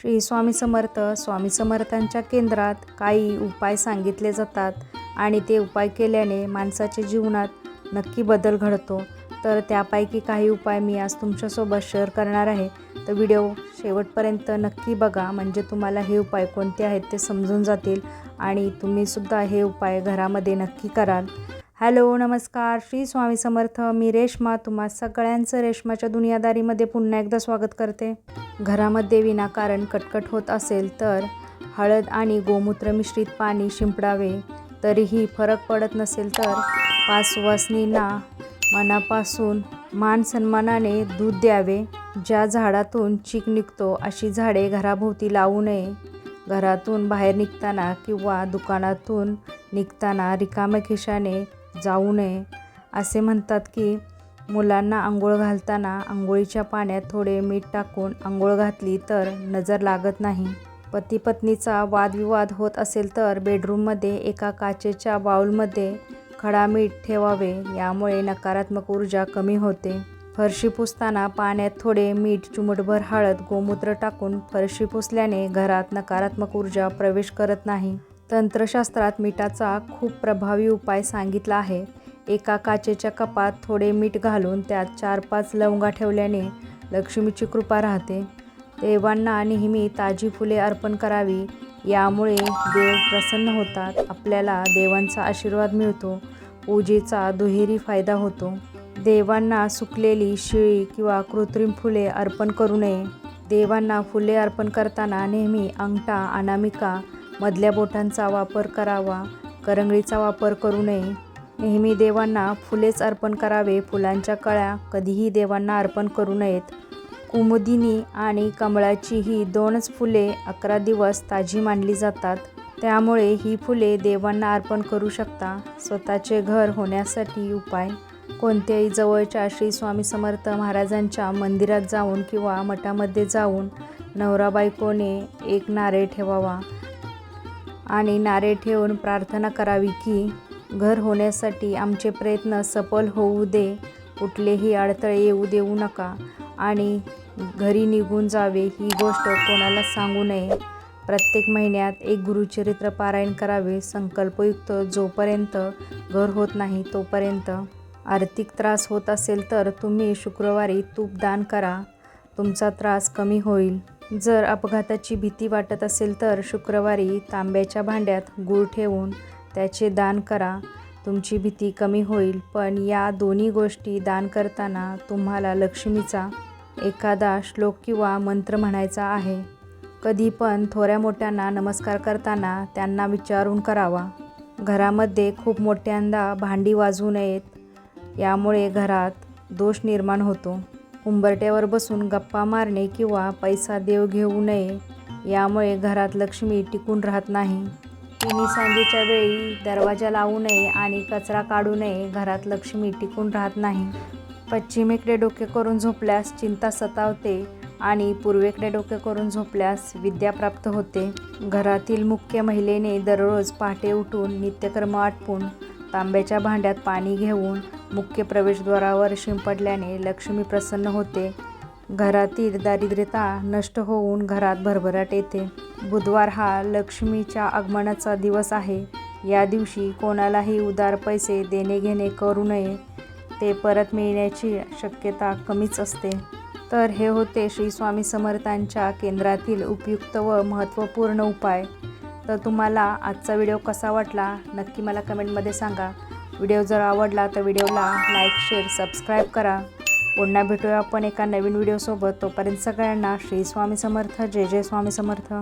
श्री स्वामी समर्थ स्वामी समर्थांच्या केंद्रात काही उपाय सांगितले जातात आणि ते उपाय केल्याने माणसाच्या जीवनात नक्की बदल घडतो. तर त्यापैकी काही उपाय मी आज तुमच्यासोबत शेअर करणार आहे. तर व्हिडिओ शेवटपर्यंत नक्की बघा म्हणजे तुम्हाला हे उपाय कोणते आहेत ते समजून जातील आणि तुम्हीसुद्धा हे उपाय घरामध्ये नक्की कराल. हॅलो नमस्कार. श्री स्वामी समर्थ. मी रेश्मा. तुम्हा सगळ्यांचं रेश्माच्या दुनियादारीमध्ये पुन्हा एकदा स्वागत करते. घरामध्ये विनाकारण कटकट होत असेल तर हळद आणि गोमूत्र मिश्रित पाणी शिंपडावे. तरीही फरक पडत नसेल तर पाच मनापासून मान सन्मानाने दूध द्यावे. ज्या झाडातून चीक निघतो अशी झाडे घराभोवती लावू नये. घरातून बाहेर निघताना किंवा दुकानातून निघताना रिकाम्या खिशाने जाऊ नये. असे म्हणतात की मुलांना आंघोळ घालताना आंघोळीच्या पाण्यात थोडे मीठ टाकून आंघोळ घातली तर नजर लागत नाही. पती पत्नीचा वादविवाद होत असेल तर बेडरूममध्ये एका काचेच्या बाऊलमध्ये खडा मीठ ठेवावे यामुळे नकारात्मक ऊर्जा कमी होते. फरशी पुसताना पाण्यात थोडे मीठ चुमटभर हळद गोमूत्र टाकून फरशी पुसल्याने घरात नकारात्मक ऊर्जा प्रवेश करत नाही. तंत्रशास्त्रात मिठाचा खूप प्रभावी उपाय सांगितला आहे. एका काचेच्या कपात थोडे मीठ घालून त्यात चार पाच लवंगा ठेवल्याने लक्ष्मीची कृपा राहते. देवांना नेहमी ताजी फुले अर्पण करावी यामुळे देव प्रसन्न होतात आपल्याला देवांचा आशीर्वाद मिळतो पूजेचा दुहेरी फायदा होतो. देवांना सुकलेली शिळी किंवा कृत्रिम फुले अर्पण करू नये. देवांना फुले अर्पण करताना नेहमी अंगठा अनामिका मधल्या बोटांचा वापर करावा करंगळीचा वापर करू नये. नेहमी देवांना फुलेच अर्पण करावे फुलांच्या कळ्या कधीही देवांना अर्पण करू नयेत. कुमुदिनी आणि कमळाची ही दोनच फुले अकरा दिवस ताजी मानली जातात. त्यामुळे ही फुले देवांना अर्पण करू शकता. स्वतःचे घर होण्यासाठी उपाय? कोणत्याही जवळच्या श्री स्वामी समर्थ महाराजांच्या मंदिरात जाऊन किंवा मठामध्ये जाऊन नवरा बायकोने एक नारळ ठेवावा. आणि नारे ठेवून प्रार्थना करावी की घर होण्यासाठी आमचे प्रयत्न सफल होऊ दे कुठलेही अडथळे येऊ देऊ नका आणि घरी निघून जावे ही गोष्ट कोणाला सांगू नये. प्रत्येक महिन्यात एक गुरुचरित्र पारायण करावे संकल्पयुक्त जोपर्यंत घर होत नाही तोपर्यंत. आर्थिक त्रास होत असेल तर तुम्ही शुक्रवारी तूप दान करा तुमचा त्रास कमी होईल. जर अपघाताची भीती वाटत असेल तर शुक्रवारी तांब्याच्या भांड्यात गूळ ठेवून त्याचे दान करा. तुमची भीती कमी होईल पण या दोन्ही गोष्टी दान करताना तुम्हाला लक्ष्मीचा एखादा श्लोक किंवा मंत्र म्हणायचा आहे. कधी पण थोड्या मोठ्यांना नमस्कार करताना त्यांना विचारून करावा. घरामध्ये खूप मोठ्यांदा भांडी वाजवू नयेत यामुळे घरात दोष निर्माण होतो. उंबरट्यावर बसून गप्पा मारणे किंवा पैसा देव घेऊ नये यामुळे घरात लक्ष्मी टिकून राहत नाही. तिन्ही सांजेच्या वेळी दरवाजा लावू नये आणि कचरा काढू नये घरात लक्ष्मी टिकून राहत नाही. पश्चिमेकडे डोके करून झोपल्यास चिंता सतावते आणि पूर्वेकडे डोके करून झोपल्यास विद्या प्राप्त होते. घरातील मुख्य महिलेने दररोज पहाटे उठून नित्यकर्म आटपून तांब्याच्या भांड्यात पाणी घेऊन मुख्य प्रवेशद्वारावर शिंपडल्याने लक्ष्मी प्रसन्न होते. घरातील दारिद्र्यता नष्ट होऊन घरात भरभराट येते. बुधवार हा लक्ष्मीच्या आगमनाचा दिवस आहे. या दिवशी कोणालाही उदार पैसे देणे घेणे करू नये ते परत मिळण्याची शक्यता कमीच असते. तर हे होते श्री स्वामी समर्थांच्या केंद्रातील उपयुक्त व महत्त्वपूर्ण उपाय. तर तुम्हाला आजचा व्हिडिओ कसा वाटला नक्की मला कमेंटमध्ये सांगा. व्हिडिओ जर आवडला तर व्हिडिओला लाईक शेअर सबस्क्राईब करा. पुन्हा भेटूया आपण एका नवीन व्हिडिओसोबत. तोपर्यंत सगळ्यांना श्री स्वामी समर्थ. जय जय स्वामी समर्थ.